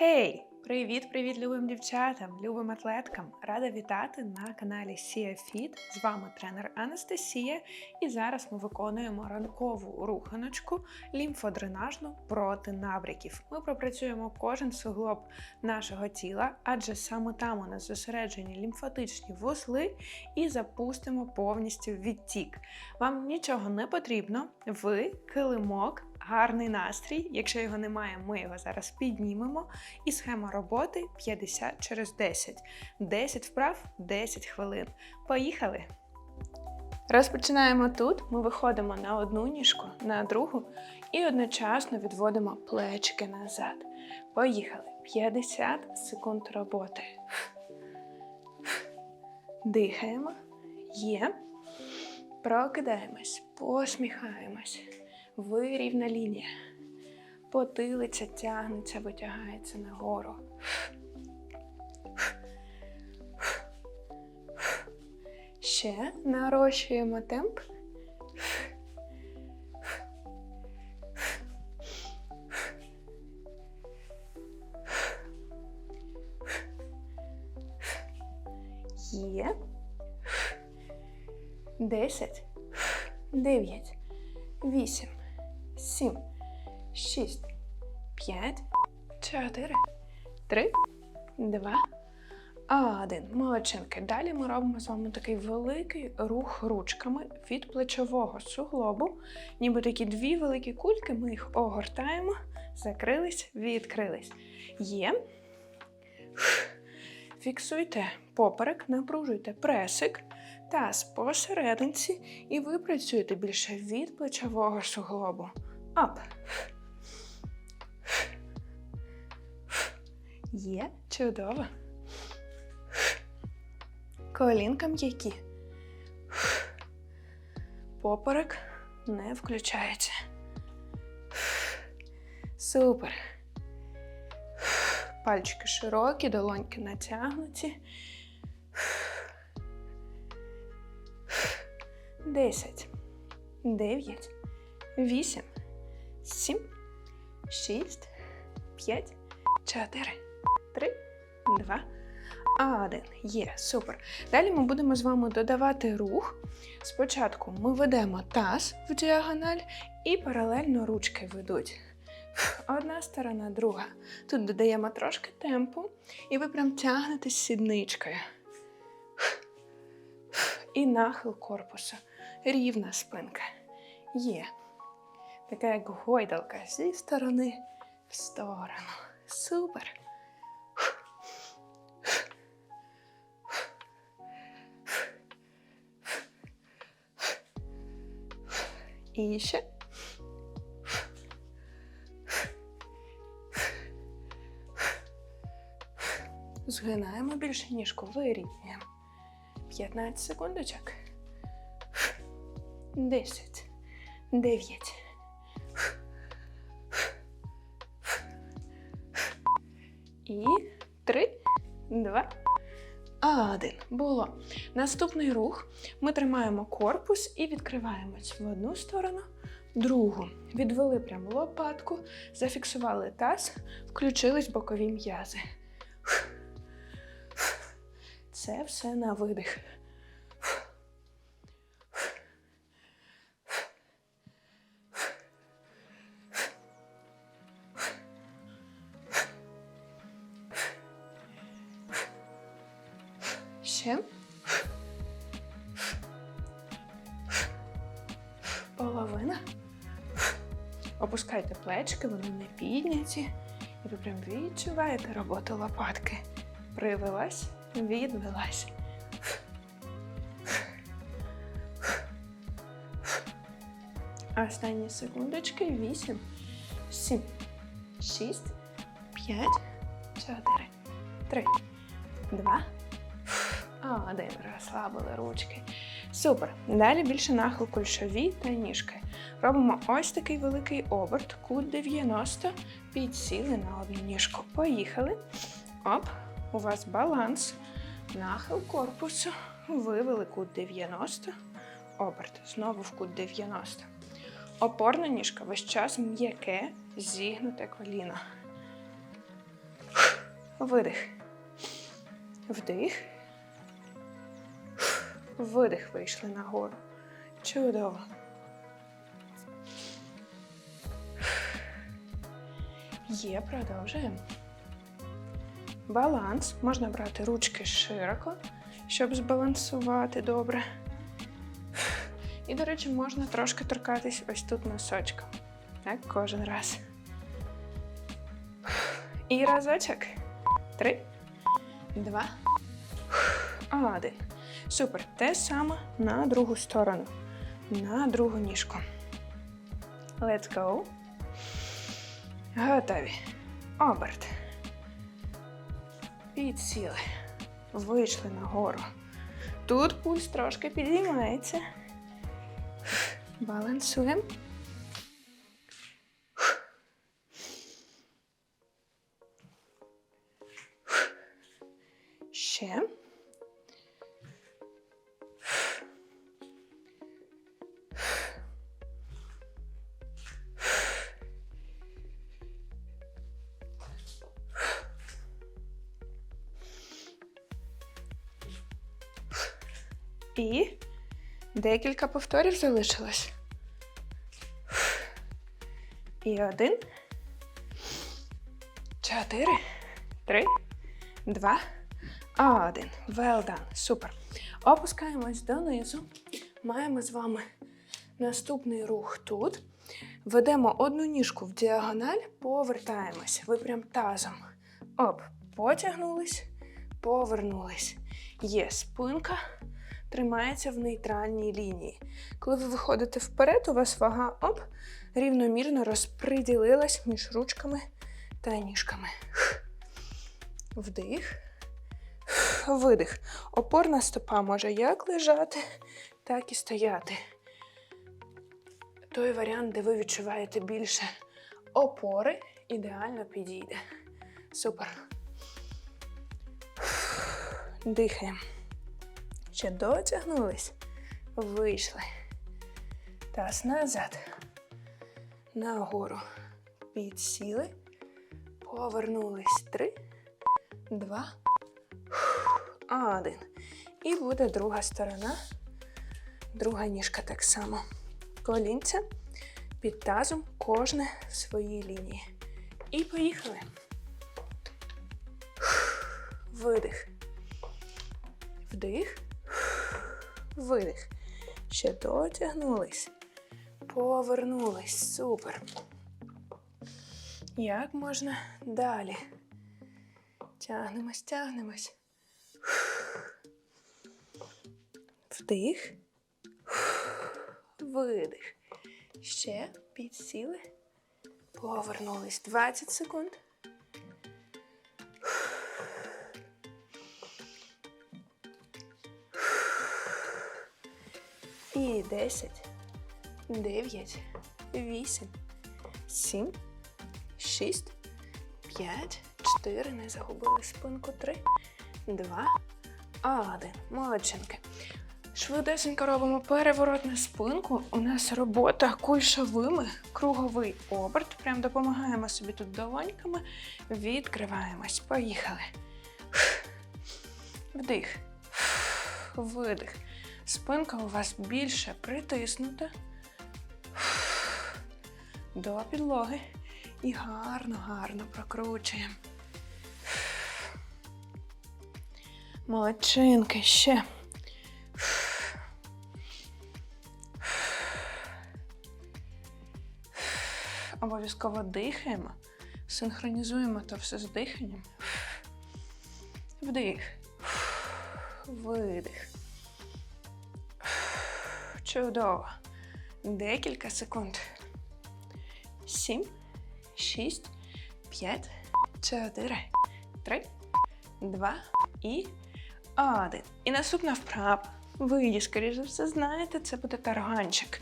Гей! Привіт-привіт любим дівчатам, любим атлеткам! Рада вітати на каналі Сія Фіт. З вами тренер Анастасія. І зараз ми виконуємо ранкову руханочку лімфодренажну проти набряків. Ми пропрацюємо кожен суглоб нашого тіла, адже саме там у нас зосереджені лімфатичні вузли, і запустимо повністю відтік. Вам нічого не потрібно, ви килимок. Гарний настрій. Якщо його немає, ми його зараз піднімемо. І схема роботи 50 через 10. 10 вправ, 10 хвилин. Поїхали! Розпочинаємо тут. Ми виходимо на одну ніжку, на другу і одночасно відводимо плечики назад. Поїхали. 50 секунд роботи. Дихаємо. Є. Прокидаємось, посміхаємось. Вирівна лінія. Потилиця тягнеться, витягається нагору. Ще нарощуємо темп. Є. Десять. Дев'ять. Вісім. Сім. Шість. П'ять. Чотири. Три. Два. Один. Молодчинки. Далі ми робимо з вами такий великий рух ручками від плечового суглобу. Ніби такі дві великі кульки. Ми їх огортаємо, закрились, відкрились. Є. Фіксуйте поперек, напружуйте пресик, таз посерединці, і ви працюєте більше від плечового суглобу. Ап. Є чудово. Колінка м'які. Поперек не включається. Супер. Пальчики широкі, долоньки натягнуті. Десять. Дев'ять. Вісім. Сім. Шість. П'ять. Чотири. Три. Два. Один. Є. Супер. Далі ми будемо з вами додавати рух. Спочатку ми ведемо таз в діагональ і паралельно ручки ведуть. Одна сторона, друга. Тут додаємо трошки темпу, і ви прям тягнете сідничкою. І нахил корпусу. Рівна спинка. Є. Така як гойдалка зі сторони в сторону. Супер. І ще. Згинаємо більше ніжку, вирівнюємо. 15 секундочок. 10, 9, 3, 2, 1. Було. Наступний рух. Ми тримаємо корпус і відкриваємось в одну сторону, другу. Відвели прямо лопатку, зафіксували таз, включились бокові м'язи. Це все на видих. Опускайте плечики, вони не підняті. І ви прям відчуваєте роботу лопатки. Привелась, відвелась. Останні секундочки. Вісім, сім, шість, п'ять, чотири, три, два. Один. Розслабили ручки. Супер. Далі більше нахил кульшові та ніжки. Робимо ось такий великий оберт, кут 90, підсіли на одну ніжку. Поїхали. Оп, у вас баланс. Нахил корпусу. Вивели кут 90. Оберт. Знову в кут 90. Опорна ніжка весь час м'яке, зігнуте коліно. Видих. Вдих. Видих. Вийшли нагору. Чудово. Є, продовжуємо. Баланс. Можна брати ручки широко, щоб збалансувати добре. І, до речі, можна трошки торкатись ось тут носочком. Так, кожен раз. І разочок. Три, два, один. Супер. Те саме на другу сторону. На другу ніжку. Let's go. Готові. Оберт. Підсіли. Вийшли нагору. Тут пульс трошки підіймається. Балансуємо. Ще. І декілька повторів залишилось. І один. Чотири. Три. Два. Один. Well done. Супер. Опускаємось донизу. Маємо з вами наступний рух тут. Ведемо одну ніжку в діагональ, повертаємось. Ви прям тазом. Оп, потягнулись, повернулись. Є спинка, тримається в нейтральній лінії. Коли ви виходите вперед, у вас вага оп, рівномірно розподілилась між ручками та ніжками. Вдих. Видих. Опорна стопа може як лежати, так і стояти. Той варіант, де ви відчуваєте більше опори, ідеально підійде. Супер. Дихаємо. Ще дотягнулись. Вийшли. Таз назад. Нагору. Підсіли. Повернулись. Три, два, один. І буде друга сторона. Друга ніжка так само. Колінця під тазом, кожне в своїй лінії. І поїхали. Видих. Вдих. Видих. Ще дотягнулись. Повернулись. Супер. Як можна далі? Тягнемось, тягнемось. Вдих. Видих. Ще підсіли. Повернулись 20 секунд. І 10, 9, 8, 7, 6, 5, 4. Не загубили спинку. 3, 2, 1. Молодчинки. Швидесенько робимо переворот на спинку. У нас робота кульшовими, круговий оберт. Прям допомагаємо собі тут долоньками. Відкриваємось. Поїхали. Вдих. Видих. Спинка у вас більше притиснута до підлоги. І гарно, гарно прокручуємо. Молодчинки ще. Обов'язково дихаємо, синхронізуємо то все з диханням. Вдих. Видих. Чудово. Декілька секунд. Сім, шість, п'ять, чотири, три, два і один. І наступна вправа. Ви її, скоріш все, знаєте, це буде тарганчик.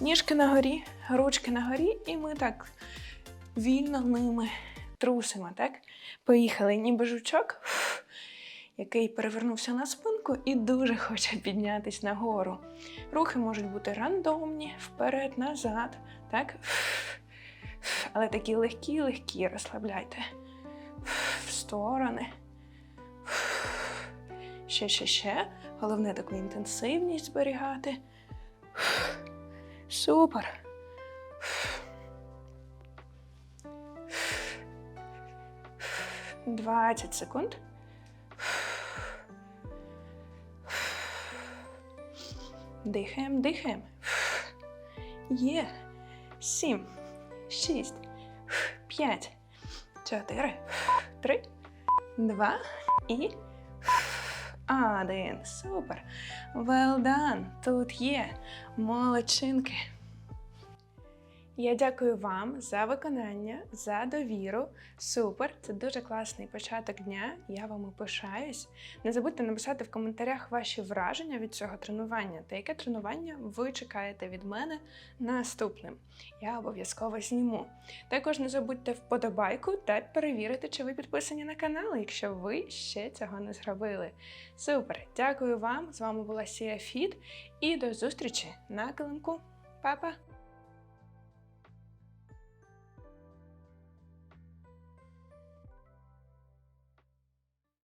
Ніжки на горі, ручки на горі, і ми так вільно ними трусимо, так? Поїхали, ніби жучок, який перевернувся на спинку і дуже хоче піднятися нагору. Рухи можуть бути рандомні, вперед, назад, так? Але такі легкі, легкі, розслабляйте. Встав. сторони. Ще, ще, ще. Головне таку інтенсивність зберігати. Супер. 20 секунд. Дихаємо, дихаємо. Є. Сім, шість, п'ять, чотири, три, два і один. Супер. Well done. Тут є молодчинки. Я дякую вам за виконання, за довіру. Супер! Це дуже класний початок дня. Я вам пишаюсь. Не забудьте написати в коментарях ваші враження від цього тренування та яке тренування ви чекаєте від мене наступним. Я обов'язково зніму. Також не забудьте вподобайку та перевірити, чи ви підписані на канал, якщо ви ще цього не зробили. Супер! Дякую вам! З вами була Сія Фіт і до зустрічі на килимку. Па-па!